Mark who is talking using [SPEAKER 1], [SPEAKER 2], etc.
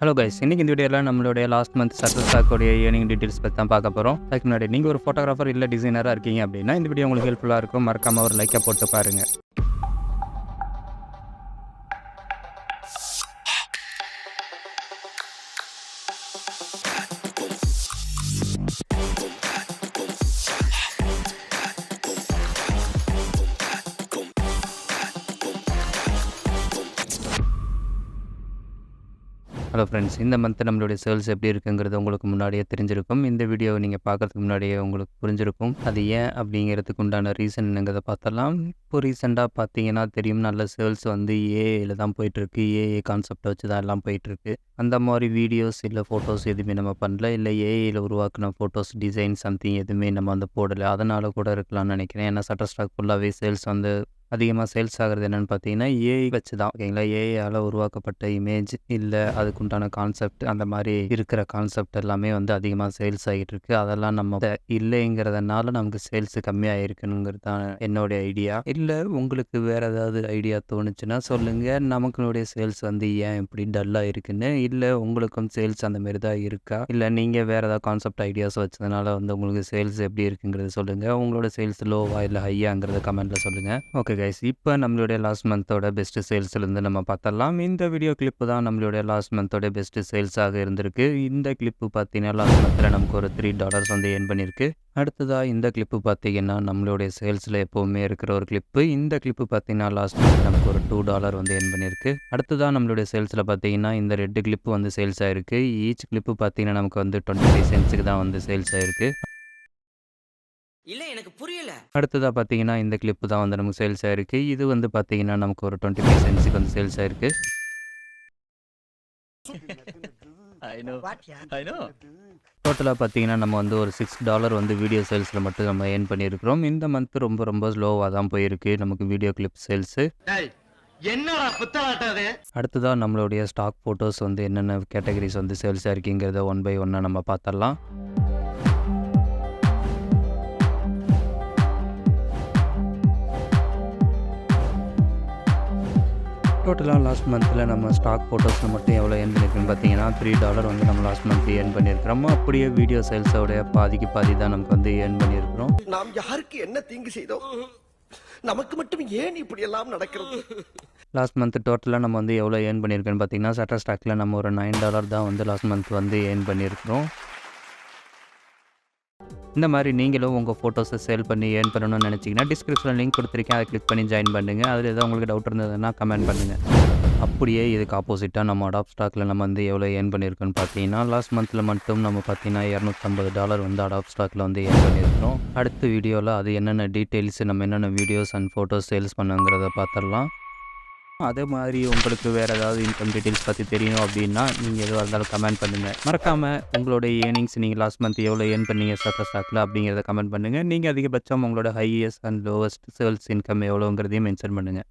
[SPEAKER 1] Hello guys இன்னைக்கு இந்த வீடியோவில் நம்மளுடைய லாஸ்ட் மந்த் சக்ஸஸ் ஸ்டாக்கோடைய ஏர்னிங் டீட்டெயில்ஸ் பற்றி தான் பார்க்க போகிறோம் அதுக்கு முன்னாடி நீங்கள் ஒரு ஃபோட்டோகிராஃபர் இல்லை டிசைனராக இருக்கீங்க அப்படின்னா இந்த வீடியோ உங்களுக்கு ஹெல்ப்ஃபுல்லாக இருக்கும். மறக்காமல் ஒரு லைக்கை போட்டு பாருங்கள் ஹலோ ஃப்ரெண்ட்ஸ் இந்த மந்த் நம்மளுடைய சேல்ஸ் எப்படி இருக்குங்கிறது உங்களுக்கு முன்னாடியே தெரிஞ்சிருக்கும். இந்த வீடியோவை நீங்கள் பார்க்குறதுக்கு முன்னாடியே உங்களுக்கு புரிஞ்சிருக்கும். அது ஏன் அப்படிங்கிறதுக்கு உண்டான ரீசன் என்னங்கிறத பார்த்தலாம் இப்போ ரீசெண்டாக பார்த்தீங்கன்னா தெரியும் நல்ல சேல்ஸ் வந்து ஏஐயில் தான் போயிட்டுருக்கு. ஏஏ கான்செப்டை வச்சு தான் எல்லாம் போயிட்டுருக்கு. அந்த மாதிரி வீடியோஸ் இல்லை ஃபோட்டோஸ் எதுவுமே நம்ம பண்ணல. இல்லை ஏஐயில் உருவாக்கின ஃபோட்டோஸ் டிசைன் சம்திங் எதுவுமே நம்ம வந்து போடலை. அதனால் கூட இருக்கலாம்னு நினைக்கிறேன். ஏன்னா சட்டர் ஸ்டாக் ஃபுல்லாகவே சேல்ஸ் வந்து அதிகமாக சேல்ஸ் ஆகிறது என்னென்னு பார்த்தீங்கன்னா ஏஐ வச்சு தான். ஓகேங்களா? ஏஐயால் உருவாக்கப்பட்ட இமேஜ் இல்லை அதுக்குண்டான கான்செப்ட் அந்த மாதிரி இருக்கிற கான்செப்ட் எல்லாமே வந்து அதிகமாக சேல்ஸ் ஆகிட்டு இருக்கு. அதெல்லாம் நம்ம இல்லைங்கிறதுனால நமக்கு சேல்ஸ் கம்மியாக இருக்குங்கிறது தான் என்னுடைய ஐடியா. இல்லை உங்களுக்கு வேறு ஏதாவது ஐடியா தோணுச்சுன்னா சொல்லுங்கள் நமக்குனுடைய சேல்ஸ் வந்து ஏன் இப்படி டல்லாக இருக்குன்னு? இல்லை உங்களுக்கும் சேல்ஸ் அந்த மாதிரி தான் இருக்கா? இல்லை நீங்கள் வேறு ஏதாவது கான்செப்ட் ஐடியாஸ் வச்சதுனால வந்து உங்களுக்கு சேல்ஸ் எப்படி இருக்குங்கிறது சொல்லுங்கள் உங்களோட சேல்ஸ் லோவா இல்லை ஹையாங்கிறத கமெண்ட்டில் சொல்லுங்கள் ஓகே கைஸ் இப்போ நம்மளுடைய லாஸ்ட் மந்தோட பெஸ்ட் சேல்ஸ்லேருந்து நம்ம பார்த்தலாம். இந்த வீடியோ கிளிப்பு தான் நம்மளுடைய லாஸ்ட் மந்தோட பெஸ்ட் சேல்ஸாக இருந்திருக்கு. இந்த கிளிப்பு பார்த்தீங்கன்னா லாஸ்ட் மந்தில் நமக்கு ஒரு த்ரீ டாலர்ஸ் வந்து ஏர்ன் பண்ணியிருக்கு. அடுத்ததாக இந்த கிளிப்பு பார்த்தீங்கன்னா நம்மளுடைய சேல்ஸில் எப்போவுமே இருக்கிற ஒரு கிளிப்பு இந்த கிளிப்பு பார்த்தீங்கன்னா லாஸ்ட் மந்த் நமக்கு ஒரு டூ டாலர் வந்து ஏர்ன் பண்ணியிருக்கு. அடுத்ததாக நம்மளுடைய சேல்ஸில் பார்த்தீங்கன்னா இந்த ரெண்டு கிளிப்பு வந்து சேல்ஸ் ஆயிருக்கு. ஈச் கிளிப்பு பார்த்தீங்கன்னா நமக்கு வந்து டுவெண்ட்டி ஃபைவ் சென்ட்ஸுக்கு தான் வந்து சேல்ஸ் ஆயிருக்கு.
[SPEAKER 2] இல்ல எனக்கு புரியல.
[SPEAKER 1] அடுத்ததாக பார்த்தீங்கன்னா இந்த கிளிப்பு தான் வந்து நமக்கு சேல்ஸ் ஆயிருக்கு. இது வந்து பார்த்தீங்கன்னா நமக்கு ஒரு டுவெண்ட்டி ஃபைவ் சென்ட்ஸுக்கு வந்து சேல்ஸ் ஆயிருக்கு. டோட்டலாக பார்த்தீங்கன்னா நம்ம வந்து ஒரு சிக்ஸ் டாலர் வந்து வீடியோ சேல்ஸில் மட்டும் நம்ம ஏர்ன் பண்ணியிருக்கிறோம். இந்த மந்த் ரொம்ப ரொம்ப ஸ்லோவாக தான் போயிருக்கு. நமக்கு வீடியோ கிளிப் சேல்ஸு
[SPEAKER 2] என்னடா புத்தலாட்டம் அது?
[SPEAKER 1] அடுத்ததாக நம்மளுடைய ஸ்டாக் ஃபோட்டோஸ் வந்து என்னென்ன கேட்டகரிஸ் வந்து சேல்ஸாக இருக்குங்கிறத ஒன் பை ஒன்னாக நம்ம பார்த்தரலாம் டோட்டலாக லாஸ்ட் மந்தில் நம்ம ஸ்டாக் ஃபோட்டோஸில் மட்டும் எவ்வளோ ஏர்ன் பண்ணியிருக்கோம்னு பார்த்தீங்கன்னா த்ரீ டாலர் வந்து நம்ம லாஸ்ட் மந்த் ஏர்ன் பண்ணியிருக்கிறோம் அப்படியே வீடியோ சேல்ஸோடைய பாதிக்கு பாதி தான் நமக்கு வந்து ஏர்ன் பண்ணியிருக்கிறோம்
[SPEAKER 3] நாம் யாருக்கு என்ன தீங்கு செய்தோம்? நமக்கு மட்டும் ஏன் இப்படி எல்லாம் நடக்கிறது?
[SPEAKER 1] லாஸ்ட் மந்த் டோட்டலாக நம்ம வந்து எவ்வளோ ஏர்ன் பண்ணியிருக்கோன்னு பார்த்தீங்கன்னா சட்டர் ஸ்டாக்கில் நம்ம ஒரு நைன் டாலர் தான் வந்து லாஸ்ட் மந்த் வந்து ஏர்ன் பண்ணியிருக்கிறோம் இந்த மாதிரி நீங்களும் உங்கள் ஃபோட்டோஸை சேல் பண்ணி ஏர்ன் பண்ணணும்னு நினச்சிங்கன்னா டிஸ்கிரிப்ஷனில் லிங்க் கொடுத்துருக்கேன். அதை கிளிக் பண்ணி ஜாயின் பண்ணுங்கள் அதில் ஏதாவது உங்களுக்கு டவுட் இருந்ததுன்னா கமெண்ட் பண்ணுங்கள் அப்படியே இதுக்கு ஆப்போசிட்டாக நம்ம அடாப் ஸ்டாக்கில் நம்ம வந்து எவ்வளோ ஏர்ன் பண்ணியிருக்கோன்னு பார்த்தீங்கன்னா லாஸ்ட் மந்தில் மட்டும் நம்ம பார்த்தீங்கன்னா இரநூத்தம்பது டாலர் வந்து அடாப் ஸ்டாக்கில் வந்து ஏர்ன் பண்ணியிருக்கிறோம். அடுத்த வீடியோவில் அது என்னென்ன டீட்டெயில்ஸ் நம்ம என்னென்ன வீடியோஸ் அண்ட் ஃபோட்டோஸ் சேல்ஸ் பண்ணுங்கிறத பார்த்துடலாம். அதே மாதிரி உங்களுக்கு வேறு ஏதாவது இன்கம் டீட்டெயில்ஸ் பற்றி தெரியும் அப்படின்னா நீங்கள் எதுவாக இருந்தாலும் கமெண்ட் பண்ணுங்கள் மறக்காமல் உங்களுடைய ஏர்னிங்ஸ் நீங்கள் லாஸ்ட் மந்த் எவ்வளோ ஏர்ன் பண்ணீங்க ஸ்டாக் ஸ்டாக்கில் அப்படிங்கிறத கமெண்ட் பண்ணுங்கள் நீங்கள் அதிகபட்சம் உங்களோட highest and lowest sales income எவ்வளோங்கிறதையும் mention பண்ணுங்கள்